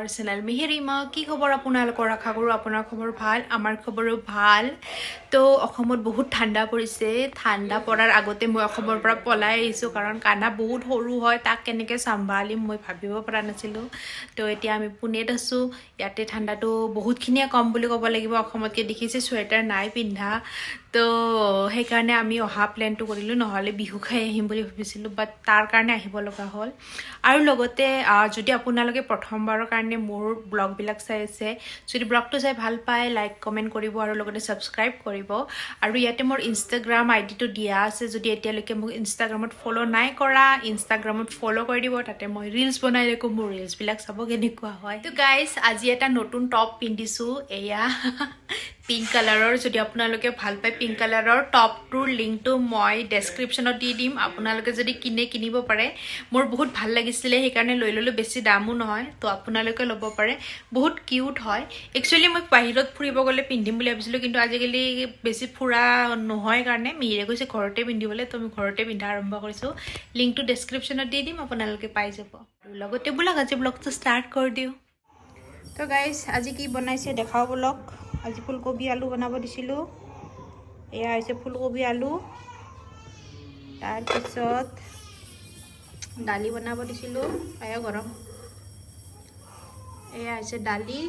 Our channel মিহিৰিমা কি খবৰ আপোনালোকৰ আশা কৰোঁ আপোনাৰ খবৰ ভালো? আমাৰ খবৰো ভালো। তো অসমত বহুত ঠাণ্ডা পৰিছে। ঠাণ্ডা পৰাৰ আগতে মই অসমৰ পৰা পলাই আহিছোঁ কাৰণ কানা বহুত সৰু হয়। তাক কেনেকৈ চম্ভালিম মই ভাবিব পৰা নাছিলোঁ। তো এতিয়া আমি পুনেত আছোঁ। ইয়াতে ঠাণ্ডাটো বহুতখিনিয়ে কম বুলি ক'ব লাগিব। অসমতকৈ দেখিছে, চুৱেটাৰ নাই পিন্ধা। তো সেইকাৰণে আমি অহা প্লেনটো কৰিলোঁ নহ'লে বিহু খাই আহিম বুলি ভাবিছিলোঁ বাট তাৰ কাৰণে আহিব লগা হ'ল। আৰু লগতে যদি আপোনালোকে প্ৰথমবাৰৰ কাৰণে মোৰ ব্লগবিলাক চাই আছে যদি ব্লগটো চাই ভাল পায় লাইক কমেণ্ট কৰিব আৰু লগতে ছাবস্ক্ৰাইব কৰিব। আৰু ইয়াতে মোৰ ইনষ্টাগ্ৰাম আই ডিটো দিয়া আছে যদি এতিয়ালৈকে মোক ইনষ্টাগ্ৰামত ফ'ল' নাই কৰা ইনষ্টাগ্ৰামত ফ'ল' কৰি দিব তাতে মই ৰিলচ বনাই থাকোঁ মোৰ ৰিলচবিলাক চাব কেনেকুৱা হয়। তো গাইজ আজি এটা নতুন টপ পিন্ধিছোঁ এয়া পিংক কালাৰৰ যদি আপোনালোকে ভালো পায় পিংক কালাৰৰ টপটোৰ লিংকটো মই ডেছক্ৰিপশ্যনত দি দিম। আপোনালোকে যদি কিনে, কিনিব পাৰে। মোৰ বহুত ভালো লাগিছিলে, সেইকাৰণে লৈ ল'লোঁ। বেছি দামো নহয়, তো আপোনালোকে ল'ব পাৰে। বহুত কিউট হয়। একচুৱেলি মই বাহিৰত ফুৰিব গ'লে পিন্ধিম বুলি ভাবিছিলোঁ, কিন্তু আজিকালি বেছি ফুৰা নহয় কাৰণে। মিহিৰে কৈছে, ঘৰতে পিন্ধিবলৈ তো আমি ঘৰতে পিন্ধা আৰম্ভ কৰিছোঁ। লিংকটো ডেছক্ৰিপশ্যনত দি দিম, আপোনালোকে পাই যাব। লগতে বোলক আজি ব্লগটো ষ্টাৰ্ট কৰি দিওঁ। তো গাইজ আজি কি বনাইছে দেখাও বলক আজি ফুলকবি আলু বনাব দিছিলোঁ। এয়া হৈছে ফুলকবি আলু। তাৰপিছত দালি বনাব দিছিলোঁ, এয়া গৰম। এয়া হৈছে দালি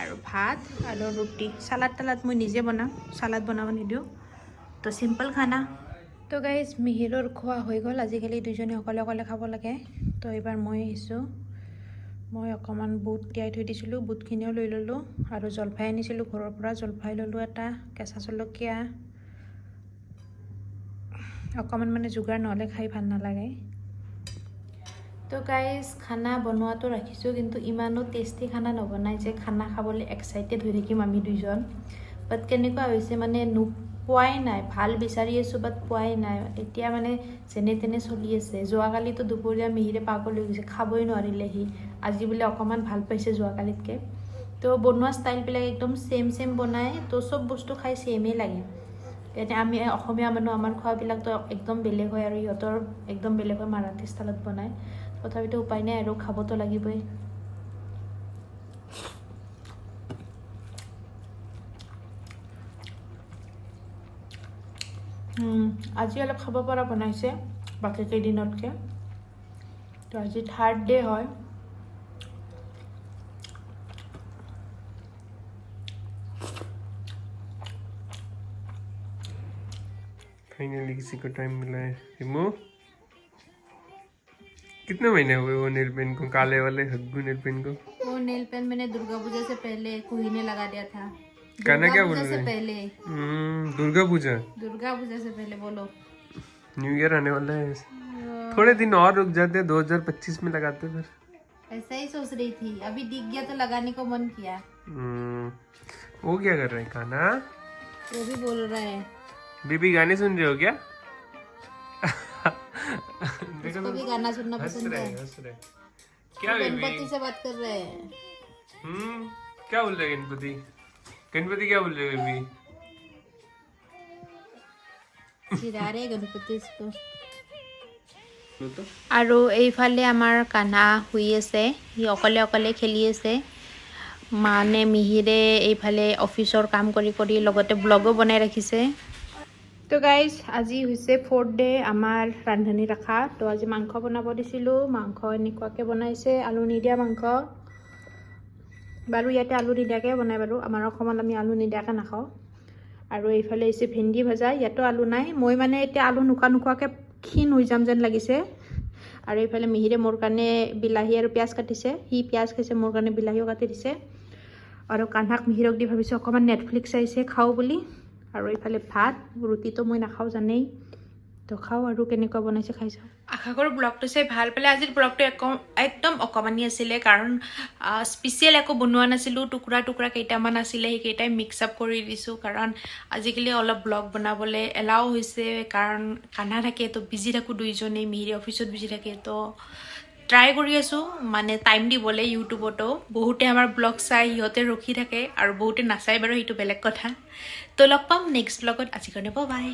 আৰু ভাত আৰু ৰুটি। চালাড তালাড মই নিজে বনাওঁ চালাড বনাব নিদিওঁ। তো চিম্পল খানা। তো গাইজ মিহিৰৰ খোৱা হৈ গ'ল। আজিকালি দুজনে অকলে অকলে খাব লাগে। তো এইবাৰ মই আহিছোঁ। মই অকণমান বুট তিয়াই থৈ দিছিলোঁ বুটখিনিও লৈ ল'লোঁ আৰু জলফাই আনিছিলোঁ ঘৰৰ পৰা জলফাই ল'লোঁ এটা কেঁচা জলকীয়া। অকণমান মানে যোগাৰ নহ'লে খাই ভাল নালাগে। তো গাইজ খানা বনোৱাটো ৰাখিছোঁ কিন্তু ইমানো টেষ্টি খানা নবনাই যে খানা খাবলৈ এক্সাইটেড হৈ থাকিম আমি দুইজন। বাট কেনেকুৱা হৈছে মানে নোপোৱাই নাই ভাল বিচাৰি আছোঁ বাট পোৱাই নাই। এতিয়া মানে যেনে তেনে চলি আছে। যোৱাকালিতো দুপৰীয়া মিহিৰে পাগল হৈ গৈছে খাবই নোৱাৰিলে সি আজি বোলে অকণমান ভাল পাইছে যোৱাকালিতকৈ। তো বনোৱা ষ্টাইলবিলাক একদম ছেম ছেম বনাই তো চব বস্তু খাই ছেমেই লাগে। এতিয়া আমি অসমীয়া মানুহ আমাৰ খোৱাবিলাকতো একদম বেলেগ হয় আৰু সিহঁতৰ একদম বেলেগ হয় মাৰাঠী ষ্টাইলত বনায় তথাপিতো উপায় নাই আৰু খাবতো লাগিবই। আজি অলপ খাব পৰা বনাইছে বাকী কেইদিনতকৈ তো আজি থাৰ্ড ডে হয়। फाइनली किसी को टाइम मिला है। रिमो कितने महीने हुए वो नेल पेन को काले वाले हग्गू नेल पेन को? वो नेल पेन मैंने दुर्गा पूजा से पहले कुही ने लगा दिया था। दुर्गा क्या बोल रहे हैं? पहले। हम्म, दुर्गा पूजा? दुर्गा पूजा से पहले बोलो। न्यू ईयर आने वाला है। थोड़े दिन और रुक जाते 2025 में लगाते फिर। ऐसा ही सोच रही थी। अभी दिख गया तो लगाने को मन किया। हम्म, वो क्या कर रहे हैं खाना? वो भी बोल रहा है। बीबी गाने सुन रहे हो क्या उसको भी गाना सुनना हंस पसंद रहे है हैं, हंस रहे हैं। क्या बेबी गणपति से बात कर रहे हैं हम्म क्या बोल रहे हैं गणपति गणपति क्या बोल रहे हो बेबी চিৰা ৰে গণপতি इसको लो तो আৰু এইফালে আমাৰ কানা শুই আছে সি অকলে অকলে খেলি আছে মানে মিহিৰে এইফালে অফিচৰ কাম কৰি কৰি লগতে ব্লগো বনাই ৰাখিছে তো গাইজ আজি হৈছে ফ'ৰ্থ ডে আমাৰ ৰান্ধনি ৰখা তো আজি মাংস বনাব দিছিলোঁ। মাংস এনেকুৱাকৈ বনাইছে আলু নিদিয়া মাংস। বাৰু ইয়াতে আলু নিদিয়াকৈ বনাই বাৰু। আমাৰ অসমত আমি আলু নিদিয়াকৈ নাখাওঁ। আৰু এইফালে হৈছে ভেন্দি ভজা। ইয়াতো আলু নাই। মই মানে এতিয়া আলু নোখোৱা নোখোৱাকৈ ক্ষীণ হৈ যাম যেন লাগিছে। আৰু এইফালে মিহিৰে মোৰ কাৰণে বিলাহী আৰু পিঁয়াজ কাটিছে। সি পিঁয়াজ খাইছে মোৰ কাৰণে বিলাহীও কাটি দিছে। আৰু কান্হাক মিহিৰক দি ভাবিছোঁ অকণমান নেটফ্লিক্স চাইছে খাওঁ বুলি। আৰু এইফালে ভাত ৰুটিটো মই নাখাওঁ জানেই। তো খাওঁ আৰু কেনেকুৱা বনাইছে খাই চাওঁ আশা কৰোঁ ব্লগটো চাই ভালো পালে। আজিৰ ব্লগটো একদম অকণমানি আছিলে, কাৰণ স্পেচিয়েল একো বনোৱা নাছিলোঁ। টুকুৰা টুকুৰা কেইটামান আছিলে, সেইকেইটাই মিক্স আপ কৰি দিছোঁ। কাৰণ, আজিকালি অলপ ব্লগ বনাবলৈ এলাও হৈছে। কাৰণ কান্দা থাকে, তো বিজি থাকোঁ দুইজনেই। মিহিৰি অফিচত বিজি থাকে, তো ট্ৰাই কৰি আছোঁ মানে টাইম দিবলৈ ইউটিউবতো। বহুতে আমাৰ ব্লগ চাই, সিহঁতে ৰখি থাকে আৰু বহুতে নাচায় বাৰু সেইটো বেলেগ কথা। তো লগ পাম নেক্সট ব্লগত আজিৰ কাৰণে বাই